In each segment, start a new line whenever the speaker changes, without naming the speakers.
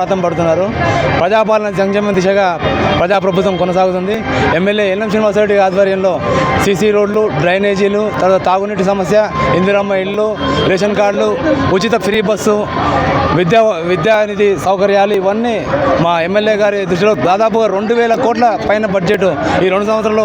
రథం పడుతున్నారు. ప్రజాపాలన సంక్షేమ దిశగా ప్రజాప్రభుత్వం కొనసాగుతుంది. ఎమ్మెల్యే ఎల్ఎం శ్రీనివాసరెడ్డి ఆధ్వర్యంలో సీసీ రోడ్లు డ్రైనేజీలు తర్వాత తాగునీటి సమస్య ఇందిరమ్మ ఇళ్ళు రేషన్ కార్డులు ఉచిత ఫ్రీ బస్సు విద్యా విద్యానిధి సౌకర్యాలు ఇవన్నీ మా ఎమ్మెల్యే గారి దృష్టిలో దాదాపుగా రెండు వేల కోట్ల పైన బడ్జెట్ ఈ రెండు సంవత్సరాల్లో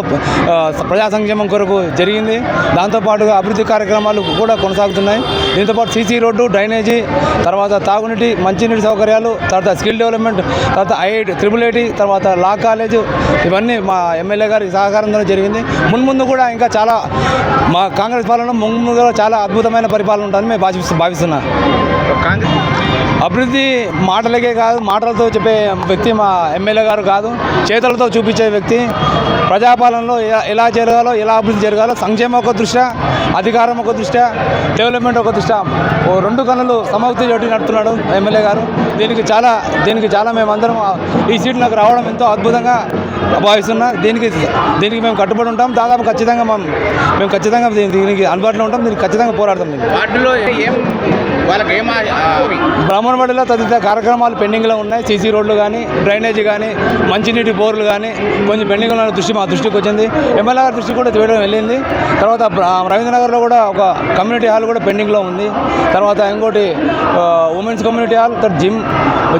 ప్రజా సంక్షేమం కొరకు జరిగింది. దాంతోపాటుగా అభివృద్ధి కార్యక్రమాలు కూడా కొనసాగుతున్నాయి. దీంతోపాటు సీసీ రోడ్డు డ్రైనేజీ తర్వాత తాగునీటి మంచినీటి సౌకర్యాలు తర్వాత స్కిల్ డెవలప్మెంట్ తర్వాత ఐఐటి త్రిబుల్ ఐటి తర్వాత లా కాలేజ్ ఇవన్నీ మా ఎమ్మెల్యే గారి సహకారంతో జరిగింది. మున్ముందు కూడా ఇంకా చాలా మా కాంగ్రెస్ పాలన ముందు చాలా అద్భుతమైన పరిపాలన ఉంటుందని మేము భావిస్తూ భావిస్తున్నాం. అభివృద్ధి మాటలకే కాదు మాటలతో చెప్పే వ్యక్తి మా ఎమ్మెల్యే గారు కాదు చేతులతో చూపించే వ్యక్తి. ప్రజాపాలనలో ఎలా- ఎలా జరగాలో ఎలా అభివృద్ధి జరగాలో సంక్షేమం ఒక దృష్ట్యా అధికారం ఒక దృష్ట్యా డెవలప్మెంట్ ఒక దృష్ట్యా ఓ రెండు కన్నులు సమౌక్తి చోటి నడుపుతున్నాడు ఎమ్మెల్యే గారు. దీనికి చాలా దీనికి చాలా మేమందరం ఈ సీట్ నాకు రావడం ఎంతో అద్భుతంగా భావిస్తున్నా. దీనికి దీనికి మేము కట్టుబడి ఉంటాం. దాదాపు ఖచ్చితంగా మేము మేము ఖచ్చితంగా దీని- దీనికి అందుబాటులో ఉంటాం. దీనికి ఖచ్చితంగా పోరాడతాం వాటిలో
వార్డులో ఏం వాళ్ళకి
బ్రాహ్మణవాడిలో తదితర కార్యక్రమాలు పెండింగ్లో ఉన్నాయి. సీసీ రోడ్లు కానీ డ్రైనేజీ కానీ మంచినీటి బోర్లు కానీ కొంచెం పెండింగ్లో ఉన్న దృష్టి మా దృష్టికి వచ్చింది. ఎమ్మెల్యే గారి దృష్టి కూడా తీయడం వెళ్ళింది. తర్వాత రవీంద్రనగర్లో కూడా ఒక కమ్యూనిటీ హాల్ కూడా పెండింగ్లో ఉంది. తర్వాత ఇంకోటి ఉమెన్స్ కమ్యూనిటీ హాల్ తర్వాత జిమ్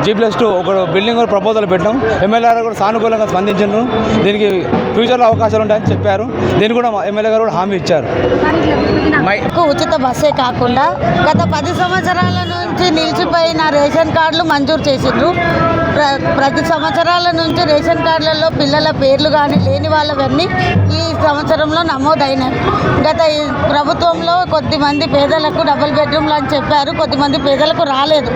జీ ప్లస్ టూ ఒక బిల్డింగ్ కూడా ప్రపోజల్ పెట్టాం. ఎమ్మెల్యే గారు కూడా సానుకూలంగా స్పందించారు దీనికి ఫ్యూచర్లో అవకాశాలు ఉంటాయని చెప్పారు. దీన్ని కూడా మా ఎమ్మెల్యే గారు కూడా హామీ ఇచ్చారు.
ఉచిత బస్సే కాకుండా గత పది సంవత్సరాల నుంచి నిలిచిపోయిన రేషన్ కార్డులు మంజూరు చేసిండ్రు. ప్ర ప్రతి సంవత్సరాల నుంచి రేషన్ కార్డులలో పిల్లల పేర్లు కానీ లేని వాళ్ళవన్నీ ఈ సంవత్సరంలో నమోదైనవి గత ప్రభుత్వంలో కొద్దిమంది పేదలకు డబుల్ బెడ్రూమ్లు అని చెప్పారు. కొద్దిమంది పేదలకు రాలేదు.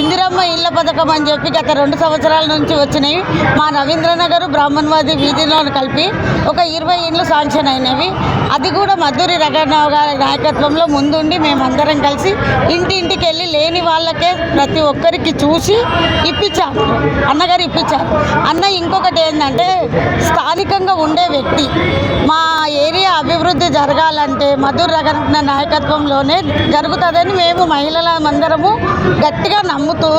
ఇందిరమ్మ ఇళ్ళ పథకం అని చెప్పి గత రెండు సంవత్సరాల నుంచి వచ్చినవి మా రవీంద్రనగర్ బ్రాహ్మణవాది వీధిలో కలిపి ఒక ఇరవై ఇండ్లు శాంక్షన్ అయినవి. అది కూడా మధురి రఘురావు గారి నాయకత్వంలో ముందుండి మేమందరం కలిసి ఇంటింటికి వెళ్ళి లేని వాళ్ళకే ప్రతి ఒక్కరికి చూసి ఇప్పించాము. అన్నగారు ఇప్పించారు. అన్న ఇంకొకటి ఏంటంటే స్థానికంగా ఉండే వ్యక్తి మా ఏరియా అభివృద్ధి జరగాలంటే మధుర్ రగన నాయకత్వంలోనే జరుగుతుందని మేము మహిళల అందరము గట్టిగా నమ్ముతూ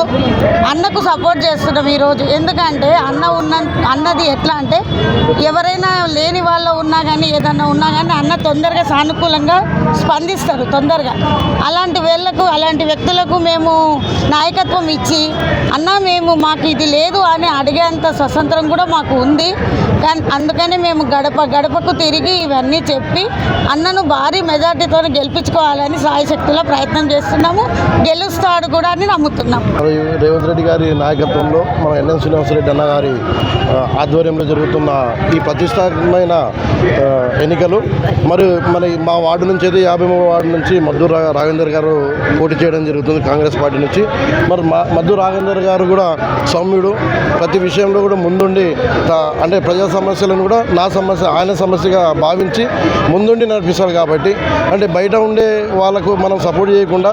అన్నకు సపోర్ట్ చేస్తున్నాం ఈరోజు. ఎందుకంటే అన్న ఉన్న అన్నది ఎట్లా అంటే ఎవరైనా లేని వాళ్ళు ఉన్నా కానీ ఏదన్నా ఉన్నా కానీ అన్న తొందరగా సానుకూలంగా స్పందిస్తారు తొందరగా. అలాంటి వేళ్ళకు అలాంటి వ్యక్తులకు మేము నాయకత్వం ఇచ్చి అన్న మేము మాకు ఇది లేదు అని అడిగేంత స్వతంత్రం కూడా మాకు ఉంది. కానీ అందుకని మేము గడప గడపకు తిరిగి ఇవన్నీ చెప్పి అన్నను భారీ మెజార్టీతో గెలిపించుకోవాలని సాయశక్తిలో ప్రయత్నం చేస్తున్నాము. గెలుస్తాడు కూడా అని నమ్ముతున్నాం.
రేవంత్ రెడ్డి గారి నాయకత్వంలో మన ఎన్ఎన్ శ్రీనివాసరెడ్డి అన్న గారి ఆధ్వర్యంలో జరుగుతున్న ఈ ప్రతిష్టాత్మకమైన ఎన్నికలు మరి మన మా వార్డు నుంచి అయితే యాభై మూడు వార్డు నుంచి మద్దు రా- రాఘవేందర్ గారు పోటీ చేయడం జరుగుతుంది కాంగ్రెస్ పార్టీ నుంచి. మరి మా మద్దు రాఘవేందర్ గారు కూడా సౌమ్యుడు ప్రతి విషయంలో కూడా ముందుండి అంటే ప్రజా సమస్యలను కూడా నా సమస్య ఆయన సమస్యగా భావించి ముందుండి నడిపిస్తాడు కాబట్టి అంటే బయట ఉండే వాళ్ళకు మనం సపోర్ట్ చేయకుండా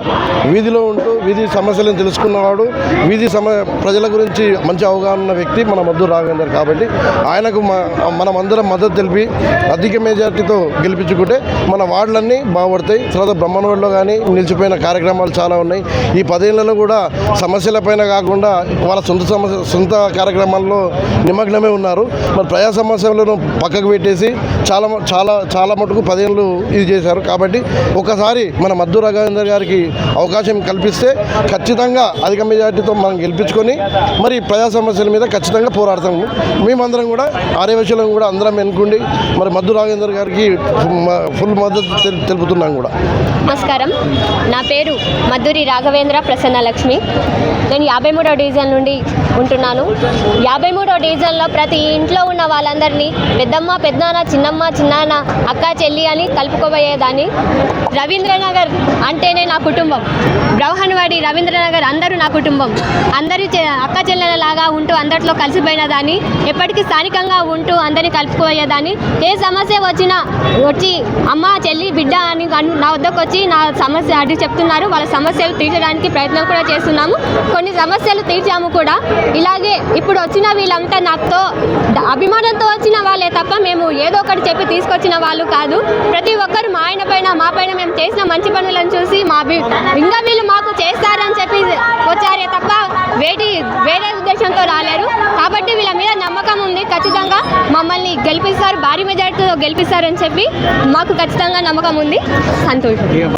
వీధిలో ఉంటూ వీధి సమస్యలను తెలుసుకున్నవాడు వీధి సమ ప్రజల గురించి మంచి అవగాహన ఉన్న వ్యక్తి మన మద్దు రాఘవేందర్ కాబట్టి ఆయనకు మనం అందరం మద్దతు తెలిపి అధిక మెజార్టీతో గెలిపించుకుంటే మన వార్డులన్నీ బాగుపడతాయి. తర్వాత బ్రహ్మణవాడలో కానీ నిలిచిపోయిన కార్యక్రమాలు చాలా ఉన్నాయి. ఈ పదేళ్ళలో కూడా సమస్యలపైన కాకుండా వాళ్ళ సొంత సమస్య సొంత కార్యక్రమాల్లో నిమగ్నమే ఉన్నారు. మరి ప్రజా సమస్యలను పక్కకు పెట్టేసి చాలా చాలా చాలా మటుకు పదేళ్ళు ఇది చేశారు. కాబట్టి ఒకసారి మన మద్దు రాఘవేందర్ గారికి అవకాశం కల్పిస్తే ఖచ్చితంగా అధిక మెజార్టీతో మనం గెలిపించుకొని మరి ప్రజా సమస్యల మీద ఖచ్చితంగా పోరాడతాము. మేమందరం కూడా ఆర్యవశలం కూడా అందరం ఎన్నుకుండి. మరి మద్దు రాఘవేందర్ గారికి ఫుల్ మద్దతు తెలుపుతున్నాం కూడా.
నమస్కారం. నా పేరు మధురి రాఘవేంద్ర ప్రసన్న లక్ష్మి నేను యాభై మూడవ డివిజన్ నుండి ఉంటున్నాను. యాభై మూడో డివిజన్లో ప్రతి ఇంట్లో ఉన్న వాళ్ళందరినీ పెద్దమ్మ పెద్దనాన్న చిన్నమ్మ చిన్నాన్న అక్క చెల్లి అని కలుపుకోబోయేదాన్ని. రవీంద్రనగర్ అంటేనే నా కుటుంబం. బ్రౌహన్వాడి రవీంద్రనగర్ అందరూ నా కుటుంబం. అందరి అక్క చెల్లెలలాగా ఉంటూ అందరిలో కలిసిపోయిన దాన్ని ఎప్పటికీ స్థానికంగా ఉంటూ అందరినీ కలుపుకోయేదాన్ని ఏ సమస్య వచ్చినా వచ్చి అమ్మ చెల్లి బిడ్డ అని నా వద్దకు వచ్చి నా సమస్య అడిగి చెప్తున్నారు. వాళ్ళ సమస్యలు తీర్చడానికి ప్రయత్నం కూడా చేస్తున్నాము. కొన్ని సమస్యలు తీర్చాము కూడా. ఇలాగే ఇప్పుడు వచ్చిన వీళ్ళంతా నాతో అభిమానంతో వచ్చిన వాళ్ళే తప్ప మేము ఏదో ఒకటి చెప్పి తీసుకొచ్చిన వాళ్ళు కాదు. ప్రతి ఒక్కరు మా ఆయన పైన మా పైన మేము చేసిన మంచి పనులను చూసి మా ఇంకా వీళ్ళు మాకు చేస్తారని చెప్పి వచ్చారే తప్ప వేటి వేరే ఉద్దేశంతో రాలేరు. కాబట్టి వీళ్ళ మీద నమ్మకం ఉంది. ఖచ్చితంగా మమ్మల్ని గెలిపిస్తారు. భారీ మెజార్టీతో గెలిపిస్తారని చెప్పి మాకు ఖచ్చితంగా నమ్మకం ఉంది. సంతోషం.